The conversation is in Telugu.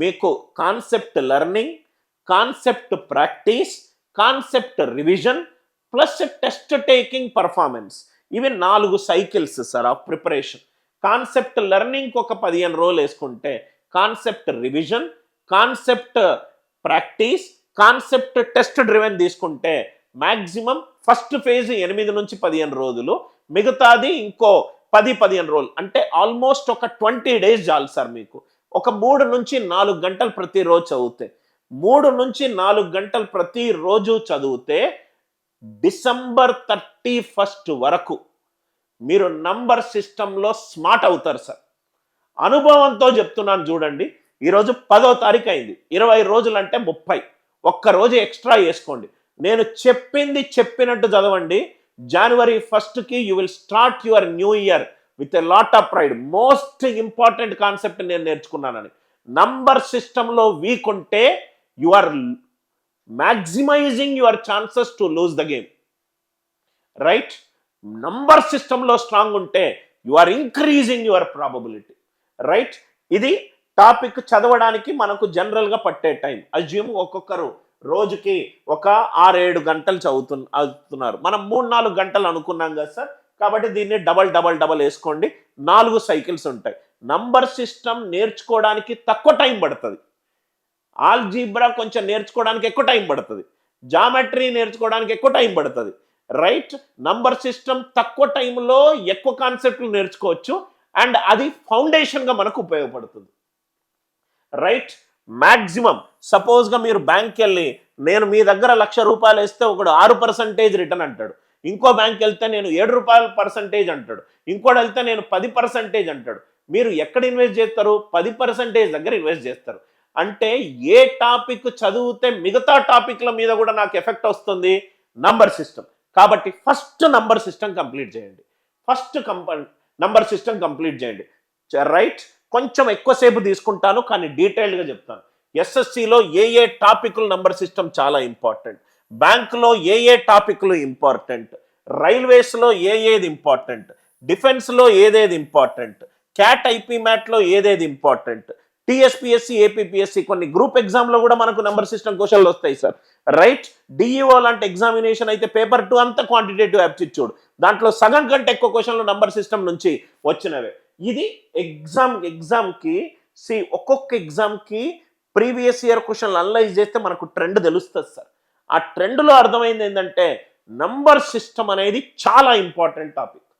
మీకు concept learning concept practice concept revision plus test taking performance ఇవి నాలుగు cycles sir of preparation concept లెర్నింగ్కి ఒక పదిహేను రోజులు వేసుకుంటే concept revision concept practice concept test driven తీసుకుంటే మ్యాక్సిమం ఫస్ట్ ఫేజ్ ఎనిమిది నుంచి పదిహేను రోజులు మిగతాది ఇంకో పది పదిహేను రోజులు అంటే ఆల్మోస్ట్ ఒక ట్వంటీ డేస్ చాలు సార్ మీకు. ఒక మూడు నుంచి నాలుగు గంటలు ప్రతిరోజు చదివితే మూడు నుంచి నాలుగు గంటలు ప్రతిరోజు చదివితే డిసెంబర్ థర్టీ ఫస్ట్ వరకు మీరు నంబర్ సిస్టంలో స్మార్ట్ అవుతారు సార్. అనుభవంతో చెప్తున్నాను చూడండి ఈరోజు పదో తారీఖు అయింది ఇరవై రోజులు అంటే ముప్పై. ఒక్క రోజు ఎక్స్ట్రా వేసుకోండి నేను చెప్పింది చెప్పినట్టు చదవండి జనవరి ఫస్ట్కి you will start your new year with a lot of pride. Most important concept నేను నేర్చుకున్నానని. నంబర్ సిస్టంలో వీక్ ఉంటే you are maximising your chances to lose the game. Right? Number సిస్టంలో స్ట్రాంగ్ ఉంటే you are increasing your probability. Right? ఇది టాపిక్ చదవడానికి మనకు జనరల్గా పట్టే టైం. అజ్యూమ్ ఒక్కొక్కరు రోజుకి ఒక ఆరేడు గంటలు చదువుతున్నారు. మనం మూడు నాలుగు గంటలు అనుకున్నాం కదా సార్? కాబట్టి దీన్ని డబల్ డబల్ డబల్ వేసుకోండి. నాలుగు సైకిల్స్ ఉంటాయి. నంబర్ సిస్టమ్ నేర్చుకోవడానికి తక్కువ టైం పడుతుంది. ఆల్జీబ్రా కొంచెం నేర్చుకోవడానికి ఎక్కువ టైం పడుతుంది. జామెట్రీ నేర్చుకోవడానికి ఎక్కువ టైం పడుతుంది. రైట్? నంబర్ సిస్టమ్ తక్కువ టైంలో ఎక్కువ కాన్సెప్ట్లు నేర్చుకోవచ్చు. అండ్ అది ఫౌండేషన్గా మనకు ఉపయోగపడుతుంది. రైట్? మ్యాక్సిమం సపోజ్గా మీరు బ్యాంక్కి వెళ్ళి నేను మీ దగ్గర లక్ష రూపాయలు వేస్తే ఒకడు ఆరు పర్సంటేజ్ రిటర్న్ అంటాడు. ఇంకో బ్యాంక్ వెళ్తే నేను ఏడు రూపాయల పర్సంటేజ్ అంటాడు. ఇంకోటి వెళ్తే నేను పది పర్సంటేజ్ అంటాడు. మీరు ఎక్కడ ఇన్వెస్ట్ చేస్తారు? పది పర్సంటేజ్ దగ్గర ఇన్వెస్ట్ చేస్తారు. అంటే ఏ టాపిక్ చదివితే మిగతా టాపిక్ల మీద కూడా నాకు ఎఫెక్ట్ వస్తుంది? నంబర్ సిస్టమ్ కాబట్టి ఫస్ట్ నంబర్ సిస్టమ్ కంప్లీట్ చేయండి. ఫస్ట్ కంప నంబర్ సిస్టమ్ కంప్లీట్ చేయండి. రైట్ కొంచెం ఎక్కువసేపు తీసుకుంటాను కానీ డీటెయిల్డ్గా చెప్తాను. ఎస్ఎస్సిలో ఏ ఏ టాపిక్లు నంబర్ సిస్టమ్ చాలా ఇంపార్టెంట్ బ్యాంకులో ఏ ఏ టాపిక్లు ఇంపార్టెంట్? రైల్వేస్లో ఏ ఏది ఇంపార్టెంట్? డిఫెన్స్లో ఏదేది ఇంపార్టెంట్? క్యాట్ ఐపీ మ్యాట్లో ఏదేది ఇంపార్టెంట్? టిఎస్పిఎస్సి ఏపీపీఎస్సి కొన్ని గ్రూప్ ఎగ్జామ్లో కూడా మనకు నెంబర్ సిస్టమ్ క్వశ్చన్లు వస్తాయి సార్. రైట్? డిఈఓ లాంటి ఎగ్జామినేషన్ అయితే పేపర్ టూ అంతా క్వాంటిటేటివ్ యాప్టిట్యూడ్. దాంట్లో సగం కంటే ఎక్కువ క్వశ్చన్లు నెంబర్ సిస్టమ్ నుంచి వచ్చినవే. ఇది ఎగ్జామ్ ఎగ్జామ్కి సి ఒక్కొక్క ఎగ్జామ్కి ప్రీవియస్ ఇయర్ క్వశ్చన్లు అనలైజ్ చేస్తే మనకు ట్రెండ్ తెలుస్తుంది సార్. ఆ ట్రెండ్లో అర్థమైంది ఏంటంటే నంబర్ సిస్టమ్ అనేది చాలా ఇంపార్టెంట్ టాపిక్.